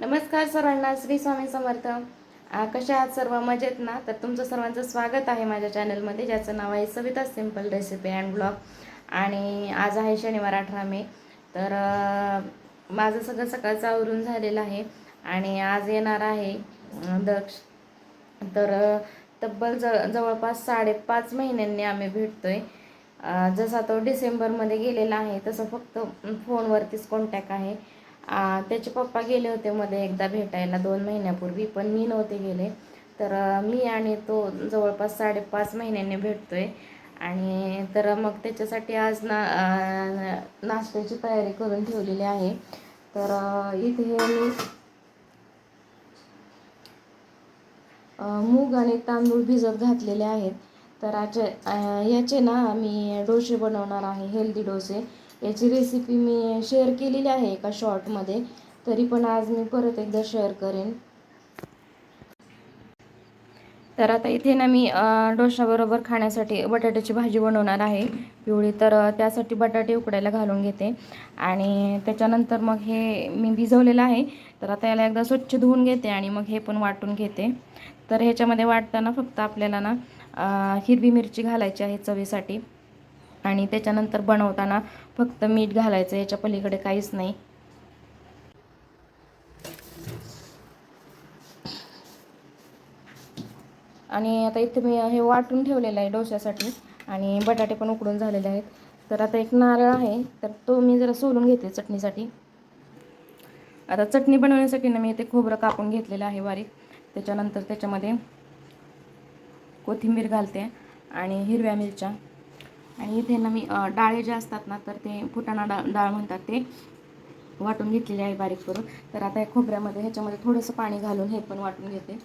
नमस्कार सर्वांना श्री स्वामी समर्थ. कशा आहात सर्व? मजेत ना? तर तुमचं सर्वांचं स्वागत आहे माझ्या चॅनलमध्ये ज्याचं नाव आहे Savita simple recipe and blog आणि आज आहे शनिवार अठरा मे. तर माझं सगळं सकाळचं आवरून झालेलं आहे. आणि आज येणार आहे दक्ष. तर तब्बल ज जवळपास साडेपाच महिन्यांनी आम्ही भेटतोय. जसा तो डिसेंबरमध्ये गेलेला आहे तसं फक्त फोनवरतीच कॉन्टॅक्ट आहे. त्याचे पप्पा गेले होते मध्ये एकदा भेटायला दोन महिन्यापूर्वी पण मी नव्हते गेले. तर मी आणि तो जवळपास साडेपाच महिन्यांनी भेटतोय. आणि तर मग त्याच्यासाठी आज ना नाश्त्याची तयारी करून ठेवलेली आहे. तर इथे मी मूग आणि तांदूळ भिजत घातलेले आहेत. तर आज याचे ना मी डोसे बनवणार आहे हेल्दी डोसे. याची रेसिपी मी शेअर केलेली आहे एका शॉर्टमध्ये तरी पण आज मी परत एकदा शेअर करेन. तर आता इथे ना मी डोशाबरोबर खाण्यासाठी बटाट्याची भाजी बनवणार आहे. पिवळी तर त्यासाठी बटाटे उकडायला घालून घेते. आणि त्याच्यानंतर मग हे मी भिजवलेलं आहे. तर आता याला एकदा स्वच्छ धुवून घेते आणि मग हे पण वाटून घेते. तर ह्याच्यामध्ये वाटताना फक्त आपल्याला ना हिरवी मिरची घालायची आहे चवीसाठी. आणि त्याच्यानंतर बनवताना फक्त मीठ घालायचं याच्या पलीकडे काहीच नाही. आणि आता इथे मी हे वाटून ठेवलेलं आहे डोश्यासाठी आणि बटाटे पण उकडून झालेले आहेत. तर आता एक नारळ आहे तर तो मी जरा सोलून घेते चटणीसाठी. आता चटणी बनवण्यासाठी ना मी ते खोबरं कापून घेतलेलं आहे बारीक. त्याच्यानंतर त्याच्यामध्ये कोथिंबीर घालते आणि हिरव्या मिरच्या. आणि इथे ना मी डाळे जे असतात ना तर ते फुटाणा डाळ डाळ म्हणतात ते वाटून घेतलेले आहे बारीक करून. तर आता या खोबऱ्यामध्ये ह्याच्यामध्ये थोडंसं पाणी घालून हे पण वाटून घेते.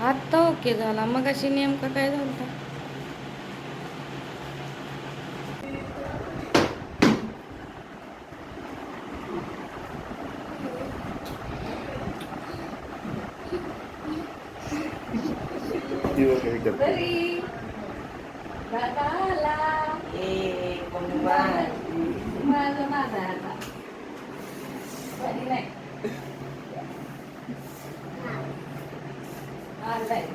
आत्ता ओके झाला मग अशी नेमकं काय झालं Eh, pembuat. माझं माझं आहे आता बरी नाही आणलंय.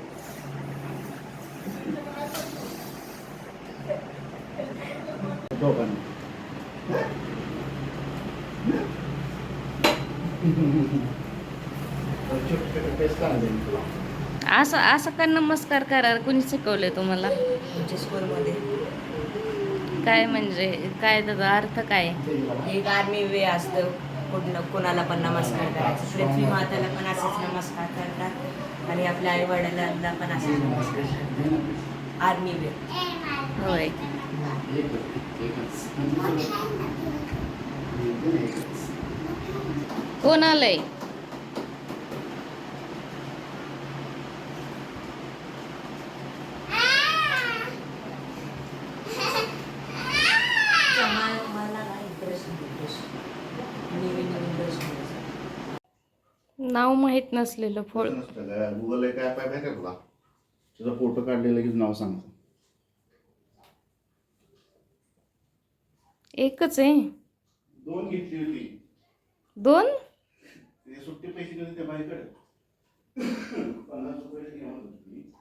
असं असं का नमस्कार करा कुणी शिकवलंय तुम्हाला आमच्या स्कूलमध्ये काय म्हणजे काय त्याचा अर्थ काय? एक आर्मी वे असतं. कुठलं कोणाला पण नमस्कार करायचं. पृथ्वी माताला पण असेच नमस्कार करतात. आणि आपल्या आई वडिलांना पण असेच नमस्कार करतात. Army way. होय. कोण आलंय? मला नवीन नवीन नाव माहीत नसलेलं फळ. गुगल एक ॲप आहे माहिती आहे तुला? तुझा फोटो काढले लगेच नाव सांगतो एकच आहे. दोन घेतली होती. दोन? ते सुट्टी पैसे दिले त्या बाईकडे. पन्नास रुपये घेऊन होती.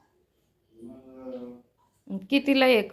मग कितीला एक?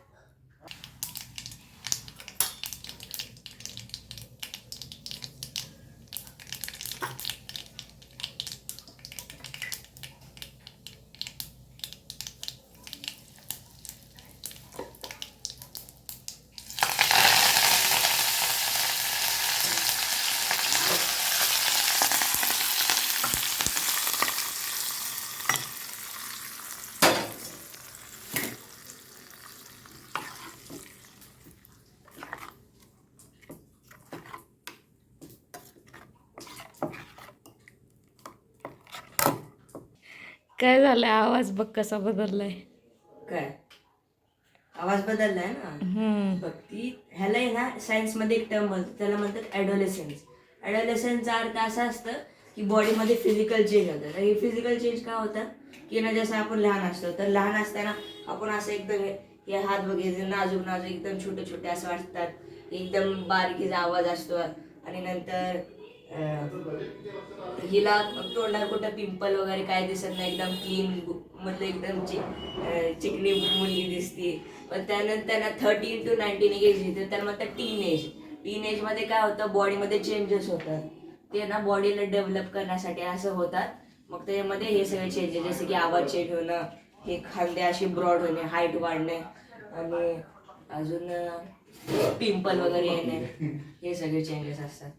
काय झालं आवाज बघ कसा बदललाय. काय? आवाज बदललाय ना? बघ ती ह्याला आहे ना सायन्समध्ये एक टर्म म्हणतात त्याला म्हणतात ॲडोलेसन्स ॲडोलेसन्सचा अर्थ असा असतं की बॉडीमध्ये फिजिकल चेंज होतात आणि फिजिकल चेंज का होतात की ना जसं आपण लहान असतो तर लहान असताना आपण असं एकदम हे- हे हात बघायचे नाजूक नाजूक एकदम छोटे छोटे असं वाटतात. एकदम बारकीचा आवाज असतो. आणि नंतर हिला तोंडावर कुठं पिंपल वगैरे काय दिसत नाही एकदम क्लीन मतलब म्हणजे एकदम चि चिकनी मुलगी दिसते. पण त्यानंतर त्यांना थर्टीन टू नाईन्टीन एज येते तर मग टीन एज टीन एजमध्ये काय होतं बॉडीमध्ये चेंजेस होतात. ते ना बॉडीला डेव्हलप करण्यासाठी असं होतात. मग त्याच्यामध्ये हे सगळे चेंजेस जसे की आवाज चेंज होणं हे खांदे असे ब्रॉड होणे हाईट वाढणे आणि अजून पिंपल वगैरे येणे हे सगळे चेंजेस असतात.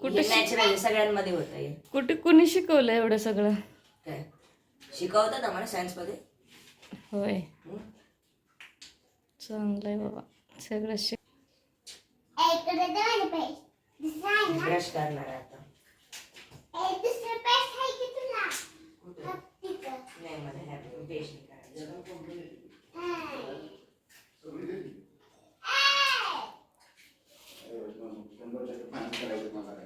कुठे नॅचरल सगळ्यांमध्ये होत आहे कुठे कुणी शिकवलं एवढं सगळं? काय? शिकवतात आम्हाला सायन्समध्ये होय. चांगलंय बाबा. सगळं शिक ब्रश करणार आहे आता. नाही मला हॅपी पेश नाही करायचं शंभर टक्के फायनल करायचं मला काय.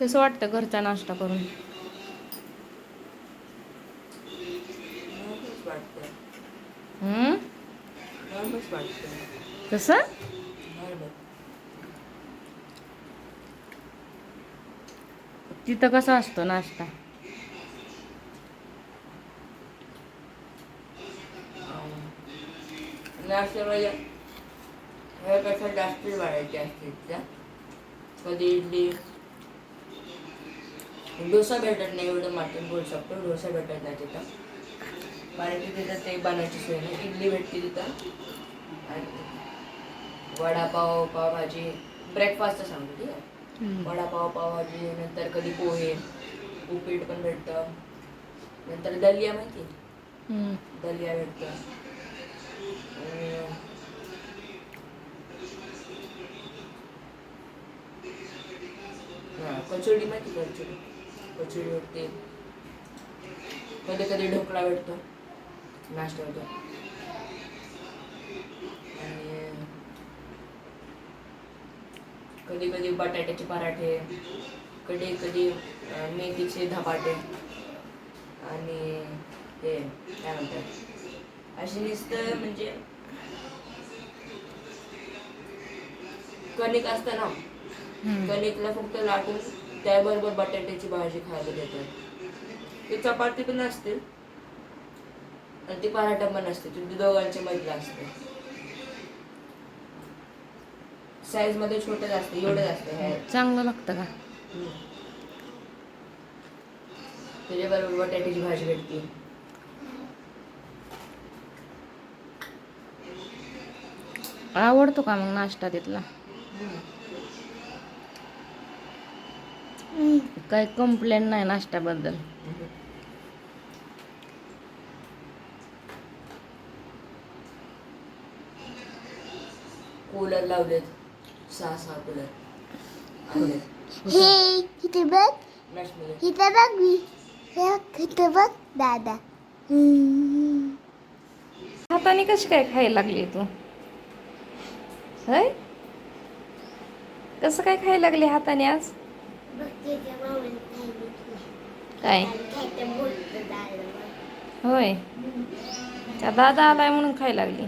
कसं वाटतं घरचा नाश्ता करून? हम्म? कसं? तिथं कसा असतो नाश्ता? ह्यापेक्षा जास्त व्हरायटी असते कधी इडली डोसा भेटत नाही एवढं मटण बोलू शकतो. डोसा भेटत नाही तिथं. बाकी तिथं ते बनायची सोय नाही. इडली भेटते तिथं. आणि वडापाव पावभाजी ब्रेकफास्ट सांगतो ठीक आहे. वडापाव पावभाजी नंतर कधी पोहे उपीट पण भेटतं. नंतर दलिया माहिती. दलिया भेटतं. हा, कचोडी माहिती का? कचोडी? कचोडी भेटते कधी कधी ढोकळा भेटतो. नाश्ता होतो आणि कधी कधी बटाट्याचे पराठे कधी कधी मेथीचे धपाटे आणि ते काय म्हणतात? अशी नुसतं म्हणजे कणिक असतं ना. कणिकला फक्त लाटून त्याबरोबर बटाट्याची भाजी खायला देतात. ते चपाती पण असते. आणि ती पराठा पण असते. ते दोघांच्या मधलं असते. साईजमध्ये छोटं असतं एवढंच असतं हे चांगलं लागतं का? त्याच्याबरोबर बटाट्याची भाजी भेटते. आवडतो का मग नाश्ता तिथला? काही कंप्लेंट नाही नाश्त्याबद्दल. कूलर लावलेत. सहा सहा कूलर हे इथे बघ. नॅशनल इथे बघ मी. हे इथे बघ दादा. हम्म. हाताने कशी काय खायला लागली तू? होय? कसं काय खायला लागली हाताने आज? काय? होय? त्या दादा आलाय म्हणून खायला लागली.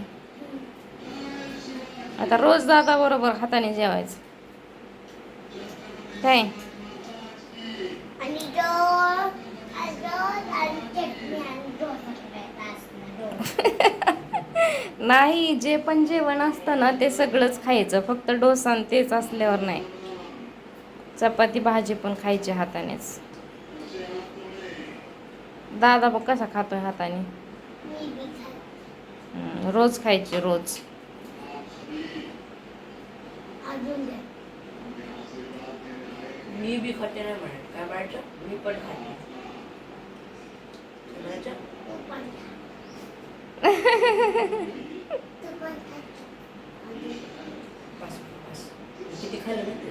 आता रोज दादा बरोबर हाताने जेवायचं. काय? नाही जे पण जेवण असतं ना ते सगळंच खायचं. फक्त डोसा तेच असल्यावर नाही. चपाती भाजी पण खायची हातानेच. दादा बघ कसा खातोय हाताने. रोज खायची रोज. मी बी खाते नाही म्हणत काय म्हणायचं मी पण खाते. किती खाल्लं